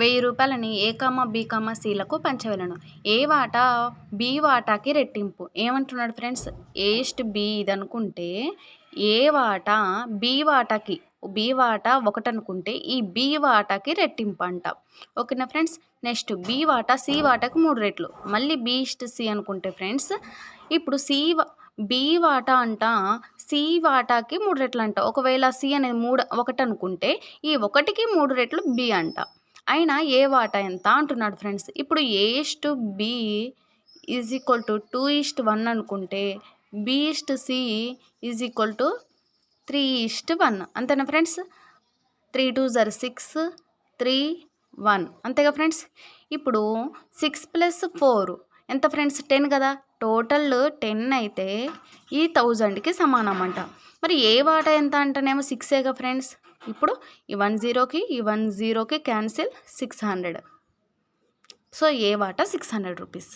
వెయ్యి రూపాయలని A comma B comma సిలకు పంచవలను. ఏ వాటా బి వాటాకి రెట్టింపు. ఏమంటున్నాడు ఫ్రెండ్స్? ఏస్ట్ బీ బి ఇది అనుకుంటే ఏ వాటా బి వాటాకి బి వాటా ఒకటి అనుకుంటే ఈ బి వాటాకి రెట్టింపు అంట ఓకేనా ఫ్రెండ్స్? నెక్స్ట్ బి వాటా సి వాటాకి మూడు రెట్లు. మళ్ళీ బి ఇస్ట్ సి అనుకుంటే ఫ్రెండ్స్ ఇప్పుడు సి బి వాటా అంట సి వాటాకి మూడు రెట్లు అంట ఒకవేళ సి అనేది మూడు ఒకటి అనుకుంటే ఈ ఒకటికి మూడు రెట్లు బి అంట. అయినా ఏ వాటా ఎంత అంటున్నాడు ఫ్రెండ్స్. ఇప్పుడు A is to B is equal to two is to one అనుకుంటే B is to C is equal to three is to one అంతేనా ఫ్రెండ్స్? త్రీ టూ జర్ సిక్స్ త్రీ వన్ అంతేగా ఫ్రెండ్స్? ఇప్పుడు సిక్స్ ప్లస్ ఫోర్ ఎంత friends? Ten కదా? Total ten అయితే ఈ థౌజండ్కి సమానం అంట మరి ఏ వాటా ఎంత అంటేనేమో సిక్సేగా ఫ్రెండ్స్. ఇప్పుడు ఈ వన్ జీరోకి ఈ వన్ జీరోకి cancel six hundred. So A వాటా సిక్స్ హండ్రెడ్ రూపీస్.